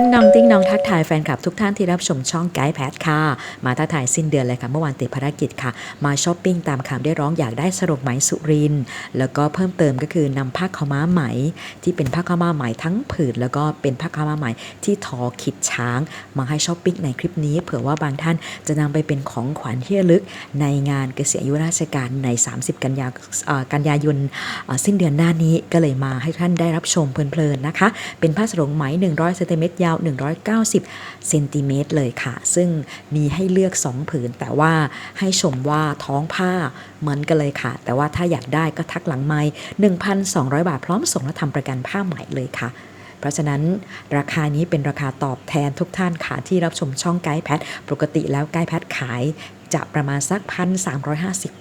งน้องติ้งน้องทักทายแฟนคลับทุกท่านที่รับชมช่องไกด์แพทค่ะ มาทักทายสิ้นเดือนเลยค่ะ เมื่อวานติดภารกิจค่ะ มาช้อปปิ้งตามคำได้ร้องอยากได้สรงไหมสุริน แล้วก็เพิ่มเติมก็คือนำผ้าขาวม้าไหม ที่เป็นผ้าขาวม้าไหมทั้งผืนแล้วก็เป็นผ้าขาวม้าไหมที่ทอขิดช้าง มาให้ช้อปปิ้งในคลิปนี้ เผื่อว่าบางท่านจะนำไปเป็นของขวัญที่ระลึกในงานเกษียณอายุราชการใน 30 กันยากันยายนสิ้นเดือนหน้านี้ก็เลยมาให้ท่านได้รับชมเพลินๆนะคะ เป็นผ้าสรงไหม 100เซนติเมตรยาว 190 เซนติเมตรเลยค่ะ ซึ่งมีให้เลือก 2 ผืน แต่ว่าให้ชมว่าท้องผ้าเหมือนกันเลยค่ะ แต่ว่าถ้าอยากได้ก็ทักหลังไม้1,200 บาทพร้อมส่งและทำประกันผ้าใหม่เลยค่ะเพราะฉะนั้นราคานี้เป็นราคาตอบแทนทุกท่านค่ะที่รับชมช่องไกด์แพทปกติแล้วไกด์แพทขาย จะประมาณสักพันสาม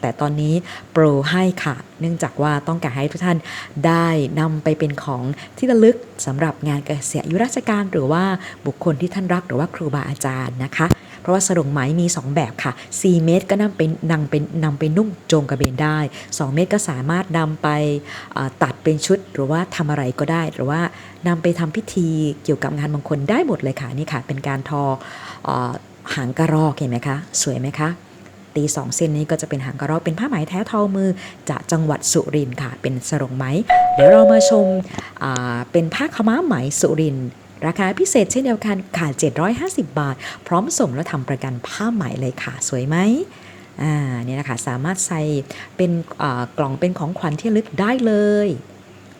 แต่ตอนนี้โปรให้ค่ะ เนื่องจากว่าต้องการให้ทุกท่านได้นำไปเป็นของที่ระลึกสำหรับงานเกษียณอายุราชการ หรือว่าบุคคลที่ท่านรักหรือว่าครูบาอาจารย์นะคะ เพราะว่าสรงไหมมี 2 แบบค่ะ 4 เมตรก็นำเป็นนำเป็นนำไปนุ่งโจงกระเบนได้ 2 เมตรก็สามารถนำไปตัดเป็นชุดหรือว่าทำอะไรก็ได้ หรือว่านำไปทำพิธีเกี่ยวกับงานมงคลได้หมดเลยค่ะนี่ค่ะ เป็นการทออ หางกระรอกเห็นไหมคะ สวยไหมคะตีสองเส้นนี้ก็จะเป็นหางกระรอกเป็นผ้าไหมแท้ทอมือ จากจังหวัดสุรินทร์ค่ะ เป็นสรงไหม เดี๋ยวเรามาชมาเป็นผ้าขม้าไหมสุรินทร์ราคาพิเศษเช่นเดียวกันค่ะ 750 บาท พร้อมส่งและทำประกันผ้าไหมเลยค่ะ สวยไหมอ่าเนี่ยนะคะสามารถใส่เป็นกล่องเป็นของขวัญที่ลึกได้เลย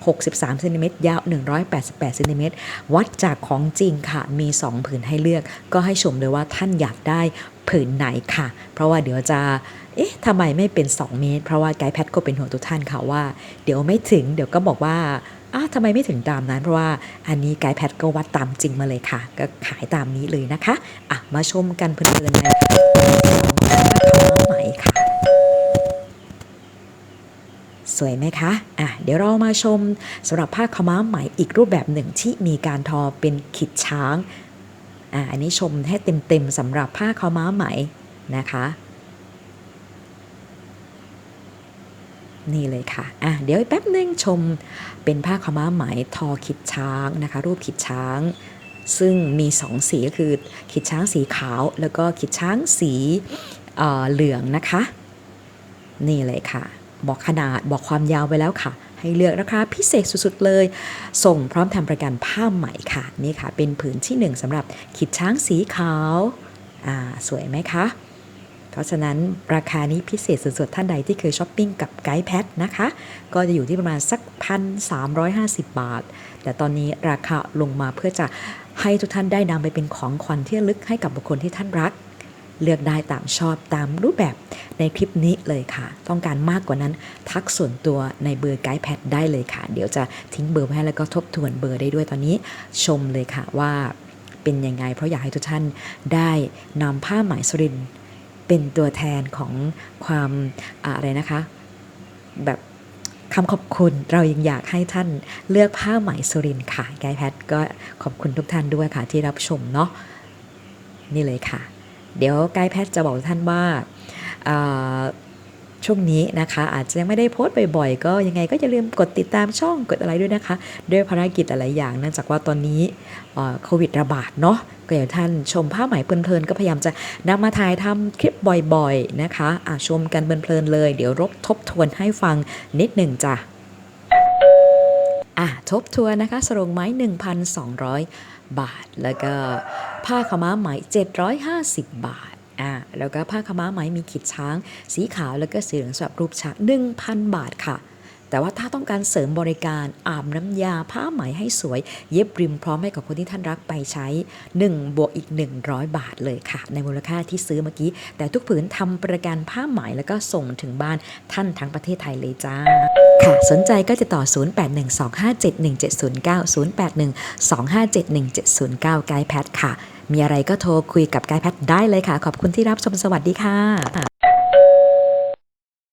63เซนติเมตรยาว 188เซนติเมตรวัดจากของจริงค่ะ มี 2 ผืนให้เลือก ก็ให้ชมเลยว่าท่านอยากได้ผืนไหนค่ะ เพราะว่าเดี๋ยวจะ เอ๊ะทำไมไม่เป็น 2 เมตร เพราะว่าไกด์แพทก็เป็นห่วงทุกท่านค่ะว่า เดี๋ยวไม่ถึง เดี๋ยวก็บอกว่าอ้าทำไมไม่ถึงตามนั้น เพราะว่าอันนี้ไกด์แพทก็วัดตามจริงมาเลยค่ะ ก็ขายตามนี้เลยนะคะ อะ มาชมกันเพลินๆในของผ้าขาวม้าไหมค่ะ สวยไหมคะอะเดี๋ยวเรามาชมสำหรับผ้าขม้าไหมอีกรูปแบบหนึ่งที่มีการทอเป็นขีดช้างอะอันนี้ชมให้เต็มๆสำหรับผ้าขม้าไหมนะคะนี่เลยค่ะ อะ เดี๋ยวแป๊บนึงชมเป็นผ้าขม้าไหมทอขีดช้างนะคะ รูปขีดช้าง ซึ่งมีสองสีก็คือขีดช้างสีขาว แล้วก็ขีดช้างสีเหลืองนะคะ นี่เลยค่ะ บอกขนาดบอกความยาวไว้แล้วค่ะ ให้เลือกราคาพิเศษสุดๆเลย ส่งพร้อมทำประกันผ้าใหม่ค่ะ นี่ค่ะ เป็นผืนที่หนึ่งสำหรับขีดช้างสีขาวอ่าสวยไหมคะเพราะฉะนั้นราคานี้พิเศษสุดๆท่านใดที่เคยช้อปปิ้งกับไกด์แพทนะคะ ก็จะอยู่ที่ประมาณสักพันสามบาท แต่ตอนนี้ราคาลงมาเพื่อจะให้ทุกท่านได้นำไปเป็นของขวัญที่ลึกให้กับบุคคลที่ท่านรัก เลือกได้ตามชอบตามรูปแบบในคลิปนี้เลยค่ะ ต้องการมากกว่านั้นทักส่วนตัวในเบอร์ไกด์แพดได้เลยค่ะ เดี๋ยวจะทิ้งเบอร์ไว้ให้แล้วก็ทบทวนเบอร์ได้ด้วยตอนนี้ชมเลยค่ะว่าเป็นยังไง เพราะอยากให้ทุกท่านได้นำผ้าไหมสุรินเป็นตัวแทนของความอะไรนะคะ แบบคำขอบคุณเรายังอยากให้ท่านเลือกผ้าไหมสุรินค่ะไกด์แพทก็ขอบคุณทุกท่านด้วยค่ะที่รับชมเนาะนี่เลยค่ะ เดี๋ยวกด์แพทย์จะบอกท่านว่าช่วงนี้นะคะ อาจจะยังไม่ได้โพสต์บ่อยๆ ก็ยังไงก็อย่าลืมกดติดตามช่องกดอะไรด้วยนะคะ ด้วยภารกิจหลายอย่างเนื่องจากว่าตอนนี้โควิดระบาดเนาะก็อย่างท่านชมผ้าไหมเพลินๆก็พยายามจะนำมาถ่ายทำคลิปบ่อยๆนะคะอะชมกันเพลินๆเลย เดี๋ยวรบทบทวนให้ฟังนิดหนึ่งจ้ะ อะทบทวนนะคะสรงไม้ 1,200 บาท แล้วก็ผ้าขม้าไหม 750 บาทอะแล้วก็ผ้าขม้าไหมมีขีดช้าง สีขาวแล้วก็สีเหลืองสำหรับรูปช้าง 1,000 บาทค่ะ แต่ว่าถ้าต้องการเสริมบริการอาบน้ำยาผ้าไหมให้สวย เย็บริมพร้อมให้กับคนที่ท่านรักไปใช้ 1 บวกอีก 100 บาทเลยค่ะ ในมูลค่าที่ซื้อเมื่อกี้ แต่ทุกผืนทำประกันผ้าไหมแล้วก็ส่งถึงบ้านท่านทั้งประเทศไทยเลยจ้า ค่ะ สนใจก็จะต่อ 0812571709 0812571709 ไกด์แพทค่ะ มีอะไรก็โทรคุยกับไกด์แพทได้เลยค่ะ ขอบคุณที่รับชมสวัสดีค่ะ